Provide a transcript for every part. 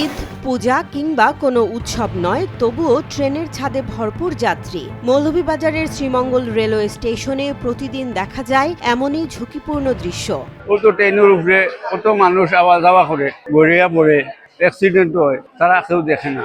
ঈদ, পূজা কিংবা কোনো উৎসব নয়, তবুও ট্রেনের ছাদে ভরপুর যাত্রী। মৌলভীবাজারের শ্রীমঙ্গল রেলওয়ে স্টেশনে প্রতিদিন দেখা যায় এমনই ঝুঁকিপূর্ণ দৃশ্য। কত ট্রেনের উপরে কত মানুষ আওয়া যাওয়া করে, গড়িয়া পড়ে অ্যাক্সিডেন্ট হয়, তারা কেউ দেখে না।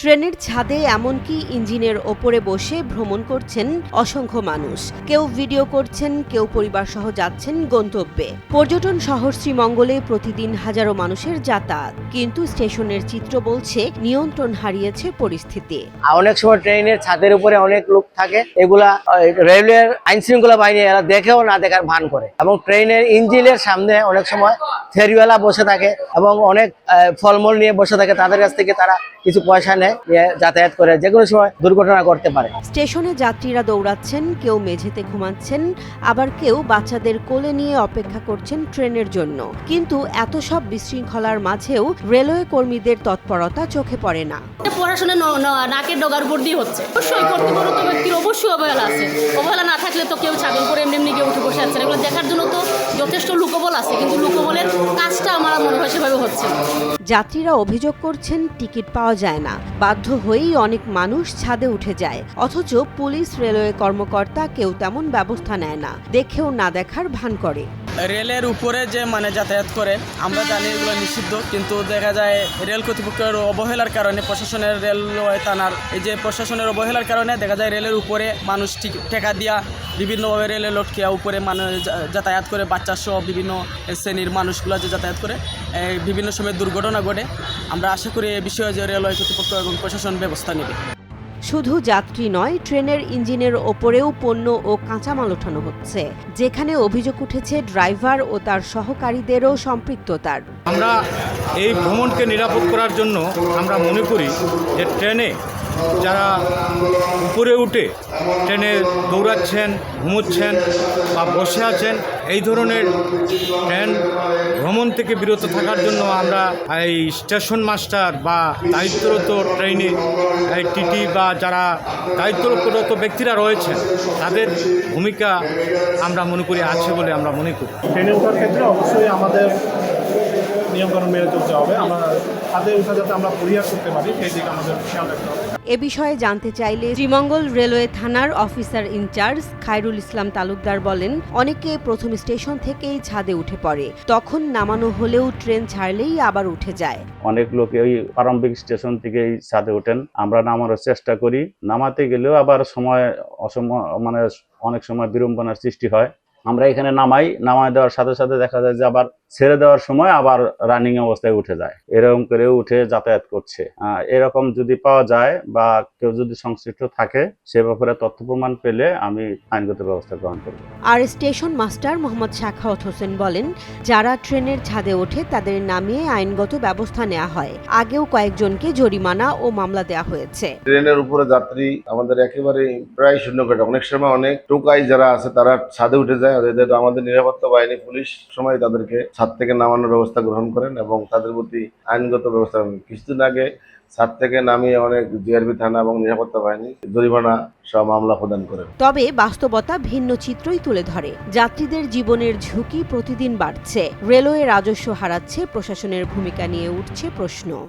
ট্রেনের ছাদে এমনকি ইঞ্জিনের ওপরে বসে ভ্রমণ করছেন অসংখ্য মানুষ। কেউ ভিডিও করছেন, কেউ পরিবার সহ যাচ্ছেন গন্তব্যে। পর্যটন শহর শ্রীমঙ্গলে প্রতিদিন হাজারো মানুষের যাতায়াত। কিন্তু স্টেশনের চিত্র বলছে, নিয়ন্ত্রণ হারিয়েছে পরিস্থিতি। অনেক সময় ট্রেনের ছাদের উপরে অনেক লোক থাকে, এগুলা রেলওয়ের আইন শৃঙ্খলা বাহিনী এরা দেখেও না দেখার ভান করে। এবং ট্রেনের ইঞ্জিনের সামনে অনেক সময় ফেরিওয়ালা বসে থাকে এবং অনেক ফলমূল নিয়ে বসে থাকে, তাদের কাছ থেকে তারা কিছু পয়সা নেয় নিয়ে যাতায়াত করে যে কোনো সময় দুর্ঘটনা করতে পারে। স্টেশনে যাত্রীরা দৌড়াচ্ছেন কেউ মেঝেতে ঘুমাচ্ছেন আবার কেউ বাচ্চাদের কোলে নিয়ে অপেক্ষা করছেন ট্রেনের জন্য। কিন্তু এত সব বিশৃঙ্খলার মাঝেও রেলওয়ে কর্মীদের তৎপরতা চোখে পড়ে না। পড়াশোনা নাকের ডগার উপর দিয়ে হচ্ছে। অবশ্যই কর্তৃপক্ষ ব্যক্তির অবশ্যই অবহেলা আছে। অবহেলা না থাকলে তো কেউ ছাগল করে এমনি এমনি কেউ উঠে বসে আছে। এগুলো দেখার জন্য তো যথেষ্ট লুকোবল আছে, কিন্তু লুকোবলের কাজটা আমার মনে হয় সেভাবে হচ্ছে যাত্রীরা অভিযোগ করছেন, টিকিট পাওয়া যায় না। বাধ্য হয়েই অনেক মানুষ ছাদে উঠে যায়। অথচ পুলিশ, রেলওয়ে কর্মকর্তা কেউ তেমন ব্যবস্থা নেয় না। দেখেও না দেখার ভান করে। রেলের উপরে যে মানে যাতায়াত করে, আমরা জানি এগুলো নিষিদ্ধ, কিন্তু দেখা যায় রেল কর্তৃপক্ষের অবহেলার কারণে প্রশাসনের রেলওয়ে থানার, এই যে প্রশাসনের অবহেলার কারণে দেখা যায় রেলের উপরে মানুষ ঠিক টেকা দিয়া বিভিন্নভাবে রেলে লটকিয়া উপরে মানুষ যাতায়াত করে, বাচ্চা সহ বিভিন্ন শ্রেণির মানুষগুলো যে যাতায়াত করে বিভিন্ন সময় দুর্ঘটনা ঘটে। আমরা আশা করি এ বিষয়ে যে রেলওয়ে কর্তৃপক্ষ এবং প্রশাসন ব্যবস্থা নেবে। শুধু যাত্রী নয়, ট্রেনের ইঞ্জিনের ওপরেও পণ্য ও কাঁচামাল ওঠানো হচ্ছে। যেখানে অভিযোগ উঠেছে, ড্রাইভার ও তার সহকারীদেরও সম্পৃক্ততার। আমরা এই ভ্রমণকে নিরাপদ করার জন্য আমরা মনে করি যে ট্রেনে যারা উপরে উঠে ট্রেনে দৌড়াচ্ছেন, ঘুমোচ্ছেন বা বসে আছেন, এই ধরনের ট্রেন ভ্রমণ থেকে বিরত থাকার জন্য আমরা এই স্টেশন মাস্টার বা দায়িত্বরত ট্রেনে, এই টিটি বা যারা দায়িত্বরত ব্যক্তিরা রয়েছেন, তাদের ভূমিকা আমরা মনে করি আছে বলে আমরা মনে করি। ট্রেনে ওঠার ক্ষেত্রে অবশ্যই আমাদের নিয়মকানুন মেনে চলতে হবে। আমরা হাতে ওঠা যাতে আমরা পরিহার করতে পারি সেই দিকে আমাদের খেয়াল রাখতে হবে। এ বিষয়ে জানতে চাইলে শ্রীমঙ্গল রেলওয়ে থানার officer in charge Khairul Islam Talukdar বলেন অনেকে প্রথম স্টেশন থেকেই ছাদে উঠে পড়ে তখন নামানো হলেও ট্রেন ছাড়লেই আবার উঠে যায়। অনেক লোক ওই প্রারম্ভিক স্টেশন থেকেই ছাদে ওঠেন। আমরা নামানোর চেষ্টা করি। নামাতে গেলেও আবার সময় অসম মানে অনেক সময় বিড়ম্বনার সৃষ্টি হয়। আমরা এখানে নামাই নামাই দেওয়ার সাথে সাথে দেখা যায় যে আবার ছেড়ে দেওয়ার সময় আবার রানিং অবস্থায় উঠে যায়। এরকম করে উঠে যাতায়াত করছে। এরকম যদি পাওয়া যায় বা কেউ যদি সংশ্লিষ্ট থাকে সে ব্যাপারে তথ্য প্রমাণ পেলে আমি আইনগত ব্যবস্থা গ্রহণ করব। আর স্টেশন মাস্টার মোহাম্মদ শাখাওয়াত হোসেন বলেন যারা ট্রেনের ছাদে ওঠে তাদের নামিয়ে আইনগত ব্যবস্থা নেওয়া হয়। আগেও কয়েকজনকে জরিমানা ও মামলা দেওয়া হয়েছে। ট্রেনের উপরে যাত্রী আমাদের একেবারে প্রায় শূন্য কাটা অনেক সময় অনেক টোকাই যারা আছে তারা ছাদে উঠে যায়। এদের আমাদের নিরাপত্তা বাহিনী, পুলিশ সময় তাদেরকে ছাদ থেকে নামানোর ব্যবস্থা গ্রহণ করেন এবং তাদের প্রতি আইনগত ব্যবস্থা কিছুদিন আগে ছাদ থেকে নামিয়ে অনেক জিআরবি থানা এবং নিরাপত্তা বাহিনী জরিমানা সহ মামলা প্রদান করেন। তবে বাস্তবতা ভিন্ন চিত্রই তুলে ধরে। যাত্রীদের জীবনের ঝুঁকি প্রতিদিন বাড়ছে। রেলওয়ে রাজস্ব হারাচ্ছে, প্রশাসনের ভূমিকা নিয়ে উঠছে প্রশ্ন।